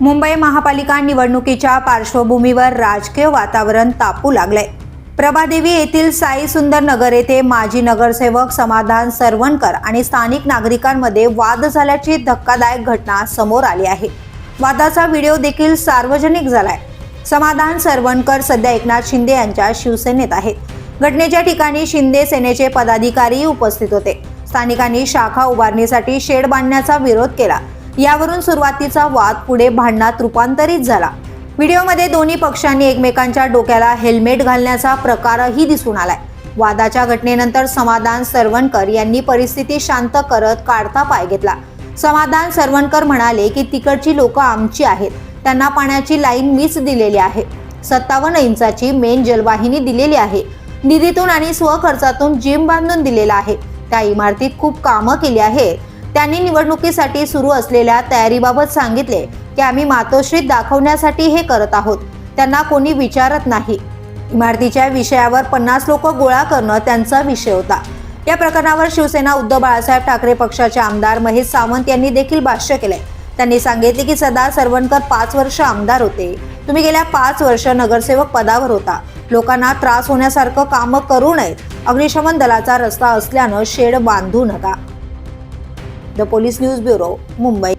मुंबई महापालिका निवडणुकीच्या पार्श्वभूमीवर राजकीय वातावरण तापू लागले प्रभादेवी येथील साई सुंदर नगर येथे माजी नगरसेवक समाधान सरवणकर आणि स्थानिक नागरिकांमध्ये वाद झाल्याची धक्कादायक घटना समोर आली आहे. वादाचा व्हिडिओ देखील सार्वजनिक झालाय. समाधान सरवणकर सध्या एकनाथ शिंदे यांच्या शिवसेनेत आहेत. घटनेच्या ठिकाणी शिंदे सेनेचे पदाधिकारी उपस्थित होते. स्थानिकांनी शाखा उभारणीसाठी शेड बांधण्याचा विरोध केला. यावरून सुरुवातीचा वाद पुढे भांडणात रूपांतरित झाला. व्हिडिओमध्ये दोन्ही पक्षांनी एकमेकांच्या डोक्याला हेल्मेट घालण्याचा प्रकारही दिसून आलाय. वादाच्या घटनेनंतर समाधान सरवणकर यांनी परिस्थिती शांत करत काढता पाय घेतला. समाधान सरवणकर म्हणाले की तिकडची लोक आमची आहेत. त्यांना पाण्याची लाईन मीच दिलेली आहे. सत्तावन्न इंचाची मेन जलवाहिनी दिलेली आहे. निधीतून आणि स्वखर्चातून जिम बांधून दिलेला आहे. त्या इमारतीत खूप कामं केली आहे त्यांनी निवडणुकीसाठी सुरू असलेल्या तयारीबाबत सांगितले की आम्ही मातोश्रीत दाखवण्यासाठी हे करत आहोत. त्यांना कोणी विचारत नाही. इमारतीच्या विषयावर पन्नास लोक गोळा करणं त्यांचा विषय होता. या प्रकरणावर शिवसेना उद्धव बाळासाहेब ठाकरे पक्षाचे आमदार महेश सावंत यांनी देखील भाष्य केलंय. त्यांनी सांगितले की सदा सरवणकर पाच वर्ष आमदार होते. तुम्ही गेल्या पाच वर्ष नगरसेवक पदावर होता. लोकांना त्रास होण्यासारखं कामं करू नयेत. अग्निशमन दलाचा रस्ता असल्यानं शेड बांधू नका. the police news bureau Mumbai